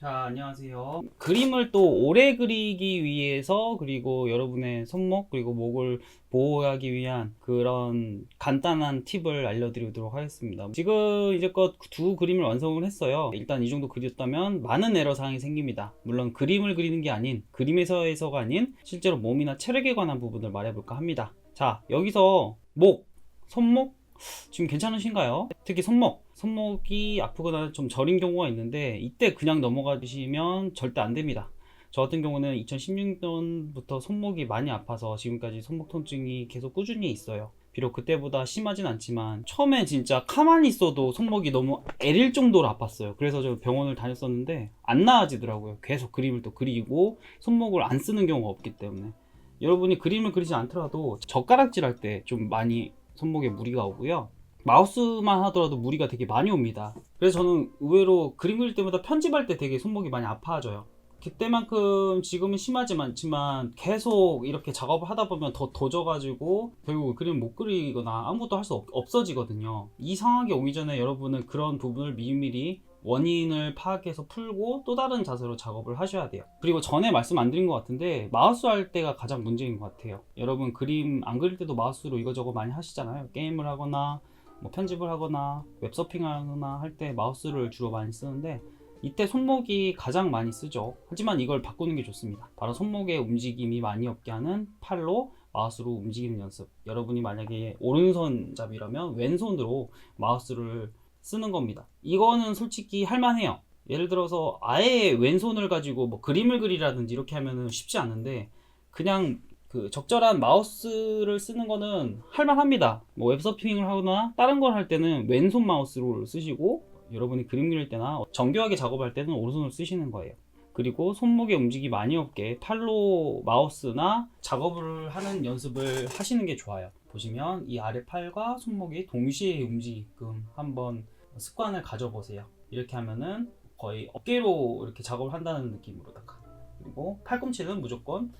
자, 안녕하세요. 그림을 또 오래 그리기 위해서 그리고 여러분의 손목 그리고 목을 보호하기 위한 그런 간단한 팁을 알려드리도록 하겠습니다. 지금 이제껏 두 그림을 완성을 했어요. 일단 이 정도 그렸다면 많은 에러 사항이 생깁니다. 물론 그림을 그리는 게 아닌 그림에서에서가 아닌 실제로 몸이나 체력에 관한 부분을 말해볼까 합니다. 자, 여기서 목, 손목 지금 괜찮으신가요? 특히 손목. 손목이 아프거나 좀 저린 경우가 있는데 이때 그냥 넘어가시면 절대 안 됩니다. 저 같은 경우는 2016년부터 손목이 많이 아파서 지금까지 손목 통증이 계속 꾸준히 있어요. 비록 그때보다 심하진 않지만 처음에 진짜 가만히 있어도 손목이 너무 애릴 정도로 아팠어요. 그래서 저 병원을 다녔었는데 안 나아지더라고요. 계속 그림을 또 그리고 손목을 안 쓰는 경우가 없기 때문에 여러분이 그림을 그리지 않더라도 젓가락질 할 때 좀 많이 손목에 무리가 오고요. 마우스만 하더라도 무리가 되게 많이 옵니다. 그래서 저는 의외로 그림 그릴 때마다 편집할 때 되게 손목이 많이 아파져요. 그때만큼 지금은 심하지만 않지만 계속 이렇게 작업을 하다 보면 더 도져가지고 결국 그림 못 그리거나 아무것도 할 수 없어지거든요. 이 상황이 오기 전에 여러분은 그런 부분을 미리미리 원인을 파악해서 풀고 또 다른 자세로 작업을 하셔야 돼요. 그리고 전에 말씀 안 드린 것 같은데 마우스 할 때가 가장 문제인 것 같아요. 여러분 그림 안 그릴 때도 마우스로 이거저거 많이 하시잖아요. 게임을 하거나 뭐 편집을 하거나 웹서핑을 하거나 할 때 마우스를 주로 많이 쓰는데 이때 손목이 가장 많이 쓰죠. 하지만 이걸 바꾸는 게 좋습니다. 바로 손목의 움직임이 많이 없게 하는 팔로 마우스로 움직이는 연습. 여러분이 만약에 오른손잡이라면 왼손으로 마우스를 쓰는 겁니다. 이거는 솔직히 할만해요. 예를 들어서 아예 왼손을 가지고 뭐 그림을 그리라든지 이렇게 하면은 쉽지 않은데 그냥 그 적절한 마우스를 쓰는 거는 할만합니다. 뭐 웹서핑을 하거나 다른 걸 할 때는 왼손 마우스로 쓰시고 여러분이 그림 그릴 때나 정교하게 작업할 때는 오른손을 쓰시는 거예요. 그리고 손목에 움직임이 많이 없게 팔로 마우스나 작업을 하는 연습을 하시는 게 좋아요. 보시면 이 아래 팔과 손목이 동시에 움직이게끔 한번 습관을 가져보세요. 이렇게 하면은 거의 어깨로 이렇게 작업을 한다는 느낌으로다가 그리고 팔꿈치는 무조건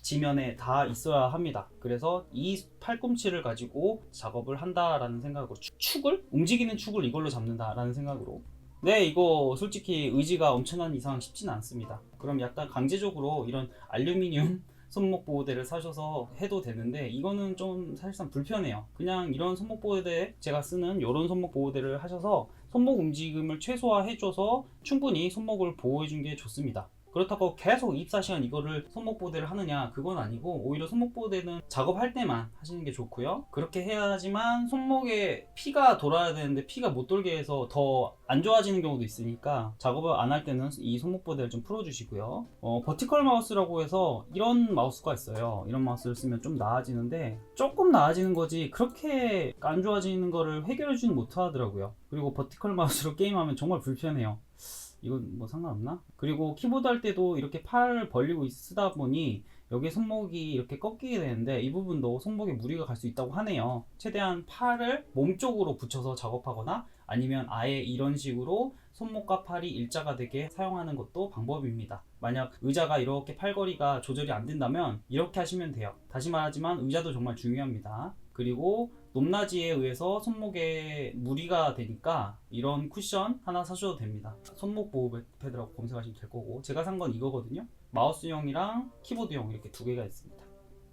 지면에 다 있어야 합니다. 그래서 이 팔꿈치를 가지고 작업을 한다라는 생각으로 축- 축을 움직이는 축을 이걸로 잡는다라는 생각으로 네 이거 솔직히 의지가 엄청난 이상 쉽지는 않습니다. 그럼 약간 강제적으로 이런 알루미늄 손목 보호대를 사셔서 해도 되는데 이거는 좀 사실상 불편해요. 그냥 이런 손목 보호대 제가 쓰는 이런 손목 보호대를 하셔서 손목 움직임을 최소화해줘서 충분히 손목을 보호해준 게 좋습니다. 그렇다고 계속 24시간 이거를 손목 보호대를 하느냐 그건 아니고 오히려 손목 보호대는 작업할 때만 하시는 게 좋고요. 그렇게 해야지만 손목에 피가 돌아야 되는데 피가 못 돌게 해서 더 안 좋아지는 경우도 있으니까 작업을 안 할 때는 이 손목 보호대를 좀 풀어주시고요. 어, 버티컬 마우스라고 해서 이런 마우스가 있어요. 이런 마우스를 쓰면 좀 나아지는데 조금 나아지는 거지 그렇게 안 좋아지는 거를 해결해주진 못하더라고요. 그리고 버티컬 마우스로 게임하면 정말 불편해요 이건 뭐 상관없나? 그리고 키보드 할 때도 이렇게 팔을 벌리고 있- 쓰다 보니 여기 손목이 이렇게 꺾이게 되는데 이 부분도 손목에 무리가 갈 수 있다고 하네요. 최대한 팔을 몸 쪽으로 붙여서 작업하거나 아니면 아예 이런 식으로 손목과 팔이 일자가 되게 사용하는 것도 방법입니다. 만약 의자가 이렇게 팔걸이가 조절이 안 된다면 이렇게 하시면 돼요. 다시 말하지만 의자도 정말 중요합니다. 그리고 높낮이에 의해서 손목에 무리가 되니까 이런 쿠션 하나 사셔도 됩니다. 손목 보호 패드라고 검색하시면 될 거고 제가 산 건 이거거든요. 마우스형이랑 키보드형 이렇게 두 개가 있습니다.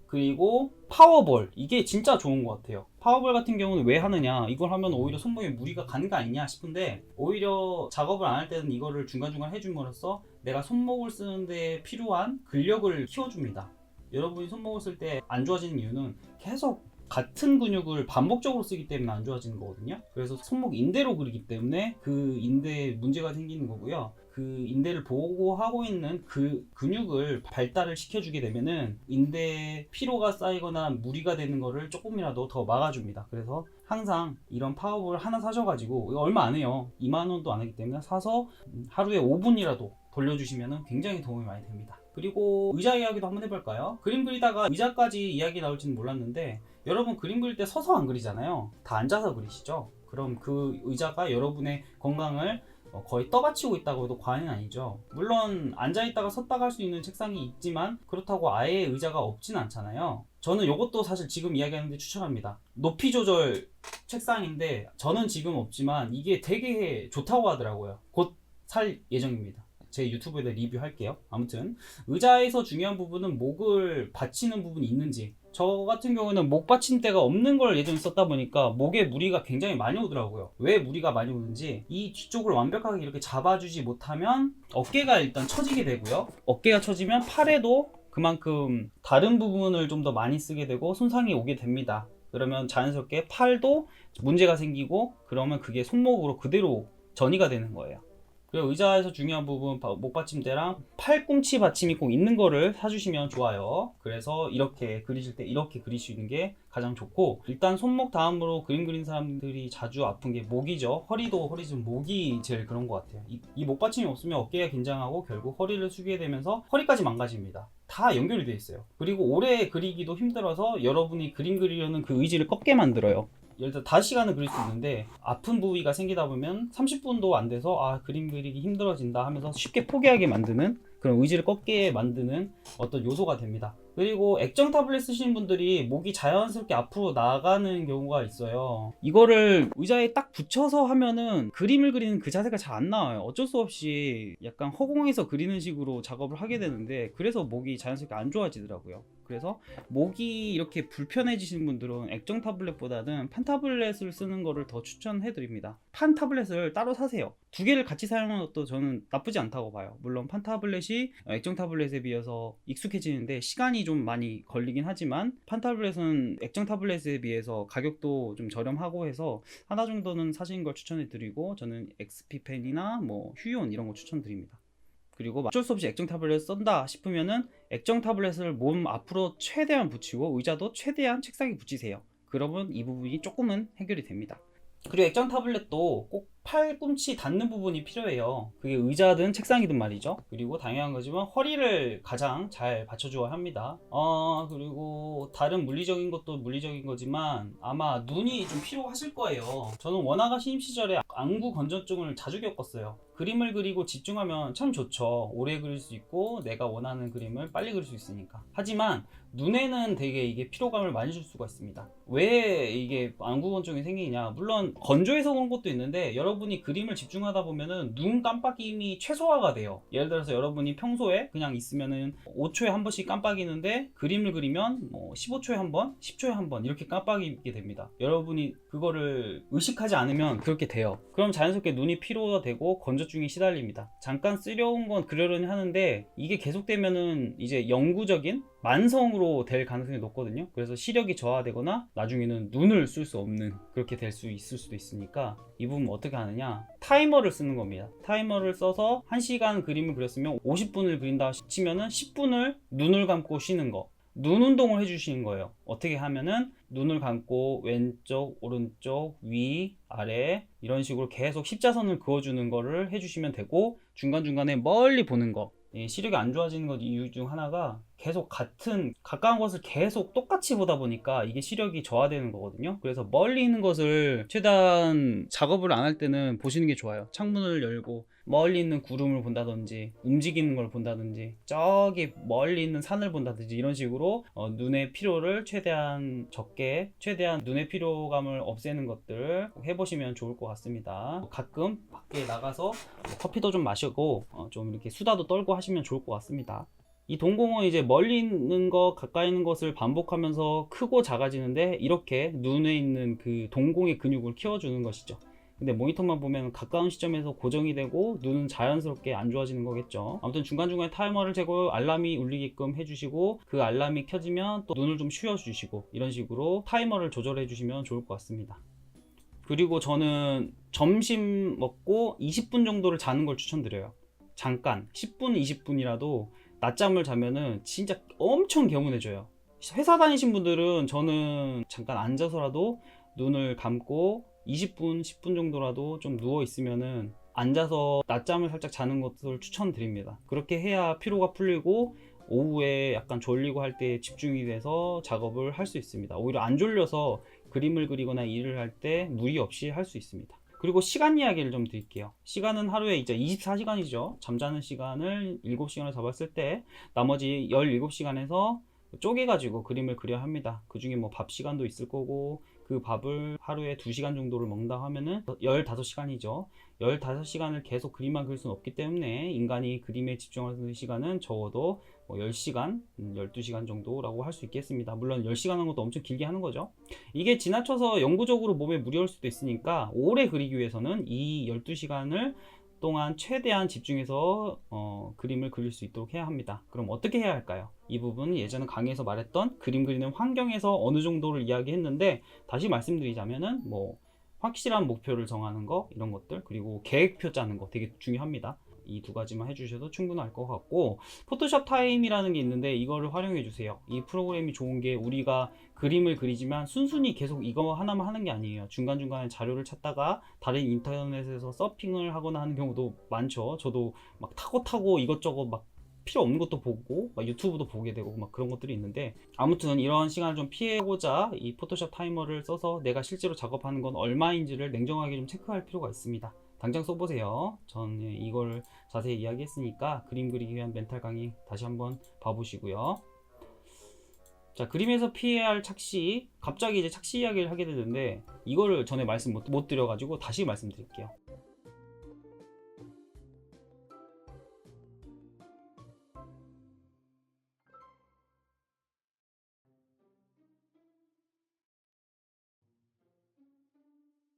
그리고 파워볼 이게 진짜 좋은 것 같아요. 파워볼 같은 경우는 왜 하느냐 이걸 하면 오히려 손목에 무리가 가는 거 아니냐 싶은데 오히려 작업을 안 할 때는 이거를 중간중간 해줌으로써 내가 손목을 쓰는데 필요한 근력을 키워줍니다. 여러분이 손목을 쓸 때 안 좋아지는 이유는 계속 같은 근육을 반복적으로 쓰기 때문에 안 좋아지는 거거든요. 그래서 손목 인대로 그리기 때문에 그 인대에 문제가 생기는 거고요. 그 인대를 보호하고 있는 그 근육을 발달을 시켜주게 되면은 인대에 피로가 쌓이거나 무리가 되는 거를 조금이라도 더 막아줍니다. 그래서 항상 이런 파워볼 하나 사셔가지고 얼마 안 해요. 2만 원도 안 하기 때문에 사서 하루에 5분이라도 돌려주시면 굉장히 도움이 많이 됩니다. 그리고 의자 이야기도 한번 해볼까요? 그림 그리다가 의자까지 이야기 나올지는 몰랐는데 여러분 그림 그릴 때 서서 안 그리잖아요. 다 앉아서 그리시죠? 그럼 그 의자가 여러분의 건강을 어, 거의 떠받치고 있다고 해도 과언이 아니죠. 물론 앉아있다가 섰다가 할 수 있는 책상이 있지만 그렇다고 아예 의자가 없진 않잖아요. 저는 이것도 사실 지금 이야기하는데 추천합니다. 높이 조절 책상인데 저는 지금 없지만 이게 되게 좋다고 하더라고요. 곧 살 예정입니다. 제 유튜브에다 리뷰할게요. 아무튼 의자에서 중요한 부분은 목을 받치는 부분이 있는지 저 같은 경우는 목 받침대가 없는 걸 예전에 썼다 보니까 목에 무리가 굉장히 많이 오더라고요. 왜 무리가 많이 오는지 이 뒤쪽을 완벽하게 이렇게 잡아주지 못하면 어깨가 일단 처지게 되고요. 어깨가 처지면 팔에도 그만큼 다른 부분을 좀 더 많이 쓰게 되고 손상이 오게 됩니다. 그러면 자연스럽게 팔도 문제가 생기고 그러면 그게 손목으로 그대로 전이가 되는 거예요. 그리고 의자에서 중요한 부분 바- 목 받침대랑 팔꿈치 받침이 꼭 있는 거를 사주시면 좋아요. 그래서 이렇게 그리실 때 이렇게 그리시는 게 가장 좋고 일단 손목 다음으로 그림 그린 사람들이 자주 아픈 게 목이죠. 허리도 허리지만 목이 제일 그런 것 같아요. 이목 받침이 없으면 어깨가 긴장하고 결국 허리를 숙이게 되면서 허리까지 망가집니다. 다 연결이 돼 있어요. 그리고 오래 그리기도 힘들어서 여러분이 그림 그리려는 그 의지를 꺾게 만들어요. 예를 들어 5시간을 그릴 수 있는데 아픈 부위가 생기다 보면 30분도 안 돼서 아 그림 그리기 힘들어진다 하면서 쉽게 포기하게 만드는 그런 의지를 꺾게 만드는 어떤 요소가 됩니다. 그리고 액정 타블렛 쓰시는 분들이 목이 자연스럽게 앞으로 나가는 경우가 있어요. 이거를 의자에 딱 붙여서 하면은 그림을 그리는 그 자세가 잘 안 나와요. 어쩔 수 없이 약간 허공에서 그리는 식으로 작업을 하게 되는데 그래서 목이 자연스럽게 안 좋아지더라고요. 그래서 목이 이렇게 불편해지시는 분들은 액정 타블렛보다는 판 타블렛을 쓰는 거를 더 추천해 드립니다. 판 타블렛을 따로 사세요. 두 개를 같이 사용하는 것도 저는 나쁘지 않다고 봐요. 물론 판 타블렛이 액정 타블렛에 비해서 익숙해지는데 시간이 좀 많이 걸리긴 하지만 판 타블렛은 액정 타블렛에 비해서 가격도 좀 저렴하고 해서 하나 정도는 사시는 걸 추천해 드리고 저는 XP 펜이나 뭐 휴이온 이런 거 추천드립니다. 그리고 어쩔 수 없이 액정 타블렛 쓴다 싶으면은 액정 타블렛을 몸 앞으로 최대한 붙이고 의자도 최대한 책상에 붙이세요. 그러면 이 부분이 조금은 해결이 됩니다. 그리고 액정 타블렛도 꼭 팔꿈치 닿는 부분이 필요해요. 그게 의자든 책상이든 말이죠. 그리고 당연한 거지만 허리를 가장 잘 받쳐줘야 합니다. 어, 그리고 다른 물리적인 것도 물리적인 거지만 아마 눈이 좀 필요하실 거예요. 저는 원화가 신입 시절에 안구 건전증을 자주 겪었어요. 그림을 그리고 집중하면 참 좋죠. 오래 그릴 수 있고 내가 원하는 그림을 빨리 그릴 수 있으니까. 하지만 눈에는 되게 이게 피로감을 많이 줄 수가 있습니다. 왜 이게 안구 건조증이 생기냐? 물론 건조해서 그런 것도 있는데 여러 분이 그림을 집중하다 보면은 눈 깜빡임이 최소화가 돼요. 예를 들어서 여러분이 평소에 그냥 있으면은 5초에 한 번씩 깜빡이는데 그림을 그리면 뭐 15초에 한 번, 10초에 한 번 이렇게 깜빡이게 됩니다. 여러분이 그거를 의식하지 않으면 그렇게 돼요. 그럼 자연스럽게 눈이 피로되고 건조증이 시달립니다. 잠깐 쓰려운 건 그러려니 하는데 이게 계속되면은 이제 영구적인 만성으로 될 가능성이 높거든요. 그래서 시력이 저하되거나 나중에는 눈을 쓸 수 없는 그렇게 될 수 있을 수도 있으니까 이 부분 어떻게 하느냐? 타이머를 쓰는 겁니다. 타이머를 써서 1시간 그림을 그렸으면 50분을 그린다 치면은 10분을 눈을 감고 쉬는 거. 눈 운동을 해주시는 거예요. 어떻게 하면은 눈을 감고 왼쪽, 오른쪽, 위, 아래 이런 식으로 계속 십자선을 그어주는 거를 해주시면 되고 중간중간에 멀리 보는 거. 이 시력이 안 좋아지는 것 이유 중 하나가 계속 같은 가까운 것을 계속 똑같이 보다 보니까 이게 시력이 저하되는 거거든요. 그래서 멀리 있는 것을 최대한 작업을 안 할 때는 보시는 게 좋아요. 창문을 열고 멀리 있는 구름을 본다든지 움직이는 걸 본다든지 저기 멀리 있는 산을 본다든지 이런 식으로 어, 눈의 피로를 최대한 적게 최대한 눈의 피로감을 없애는 것들 해보시면 좋을 것 같습니다. 가끔 밖에 나가서 뭐 커피도 좀 마시고 어, 좀 이렇게 수다도 떨고 하시면 좋을 것 같습니다. 이 동공은 이제 멀리 있는 것, 가까이 있는 것을 반복하면서 크고 작아지는데 이렇게 눈에 있는 그 동공의 근육을 키워주는 것이죠. 근데 모니터만 보면 가까운 시점에서 고정이 되고 눈은 자연스럽게 안 좋아지는 거겠죠. 아무튼 중간중간에 타이머를 재고 알람이 울리게끔 해주시고 그 알람이 켜지면 또 눈을 좀 쉬어주시고 이런 식으로 타이머를 조절해 주시면 좋을 것 같습니다. 그리고 저는 점심 먹고 20분 정도를 자는 걸 추천드려요. 잠깐 10분, 20분이라도 낮잠을 자면은 진짜 엄청 개운해져요. 회사 다니신 분들은 저는 잠깐 앉아서라도 눈을 감고 20분, 10분 정도라도 좀 누워 있으면은 앉아서 낮잠을 살짝 자는 것을 추천드립니다. 그렇게 해야 피로가 풀리고 오후에 약간 졸리고 할 때 집중이 돼서 작업을 할 수 있습니다. 오히려 안 졸려서 그림을 그리거나 일을 할 때 무리 없이 할 수 있습니다. 그리고 시간 이야기를 좀 드릴게요. 시간은 하루에 이제 24시간이죠. 잠자는 시간을 7시간을 잡았을 때 나머지 17시간에서 쪼개가지고 그림을 그려야 합니다. 그 중에 뭐 밥 시간도 있을 거고 그 밥을 하루에 2시간 정도를 먹는다 하면은 15시간이죠. 15시간을 계속 그림만 그릴 수는 없기 때문에 인간이 그림에 집중하는 시간은 적어도 뭐 10시간, 음, 12시간 정도라고 할 수 있겠습니다. 물론 10시간 하는 것도 엄청 길게 하는 거죠. 이게 지나쳐서 영구적으로 몸에 무리할 수도 있으니까 오래 그리기 위해서는 이 12시간을 동안 최대한 집중해서 어, 그림을 그릴 수 있도록 해야 합니다. 그럼 어떻게 해야 할까요? 이 부분은 예전에 강의에서 말했던 그림 그리는 환경에서 어느 정도를 이야기했는데 다시 말씀드리자면은 뭐 확실한 목표를 정하는 거 이런 것들 그리고 계획표 짜는 거 되게 중요합니다. 이 두 가지만 해주셔도 충분할 것 같고 포토샵 타임이라는 게 있는데 이거를 활용해 주세요. 이 프로그램이 좋은 게 우리가 그림을 그리지만 순순히 계속 이거 하나만 하는 게 아니에요. 중간중간에 자료를 찾다가 다른 인터넷에서 서핑을 하거나 하는 경우도 많죠. 저도 막 타고 타고 이것저것 막 필요 없는 것도 보고 막 유튜브도 보게 되고 막 그런 것들이 있는데 아무튼 이런 시간을 좀 피해고자 이 포토샵 타이머를 써서 내가 실제로 작업하는 건 얼마인지를 냉정하게 좀 체크할 필요가 있습니다. 당장 써보세요. 전 예, 이걸 자세히 이야기했으니까 그림 그리기 위한 멘탈 강의 다시 한번 봐보시고요. 자 그림에서 할 착시 갑자기 이제 착시 이야기를 하게 되는데 이거를 전에 말씀 못, 못 드려가지고 다시 말씀드릴게요